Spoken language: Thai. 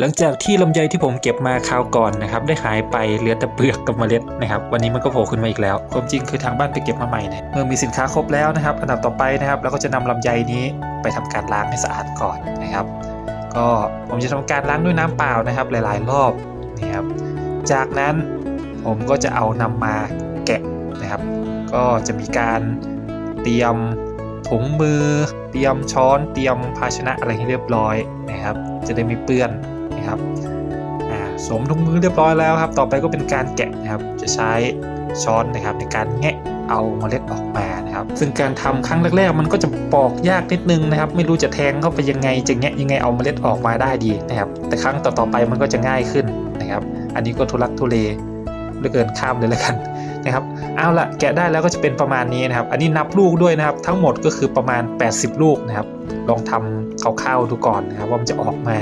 หลังจากที่ลำไยที่ผมเก็บมาคราวก่อนนะครับ ได้หายไปเหลือแต่เปลือกกับเมล็ดนะครับ วันนี้มันก็โผล่ขึ้นมาอีกแล้วความจริงคือทางบ้านไปเก็บมาใหม่เนี่ยเมื่อมีสินค้าครบแล้วนะครับ อันดับต่อไปนะครับเราก็จะนำลำไยนี้ไปทำการล้างให้สะอาดก่อนนะครับ ก็ผมจะทำการล้างด้วยน้ำเปล่านะครับ หลาย ๆ รอบนะครับ จากนั้นผมก็จะเอานำมาแกะนะครับ ก็จะมีการเตรียมถุงมือ เตรียมช้อน เตรียมภาชนะอะไรให้เรียบร้อยนะครับ จะได้ไม่เปื้อน นะครับสวมถุงมือเรียบร้อยแล้วครับ ต่อไปก็เป็นการแกะนะครับ จะใช้ช้อนนะครับในการแงะเอาเมล็ดออกมานะครับ ซึ่งการทำครั้งแรกๆ มันก็จะปอกยากนิดนึงนะครับ ไม่รู้จะแทงเข้าไปยังไงจะแงะยังไงเอาเมล็ดออกมาได้ดีนะครับ แต่ครั้งต่อๆไปมันก็จะง่ายขึ้นนะครับ อันนี้ก็ทุลักทุเลเหลือเกินข้ามเลยแล้วกันนะครับเอาละแกะได้แล้วก็จะเป็นประมาณนี้นะครับ อันนี้นับลูกด้วยนะครับ ทั้งหมดก็คือประมาณ 80 ลูกนะครับ ลองทำคร่าวๆดูก่อนนะครับว่ามันจะออกมา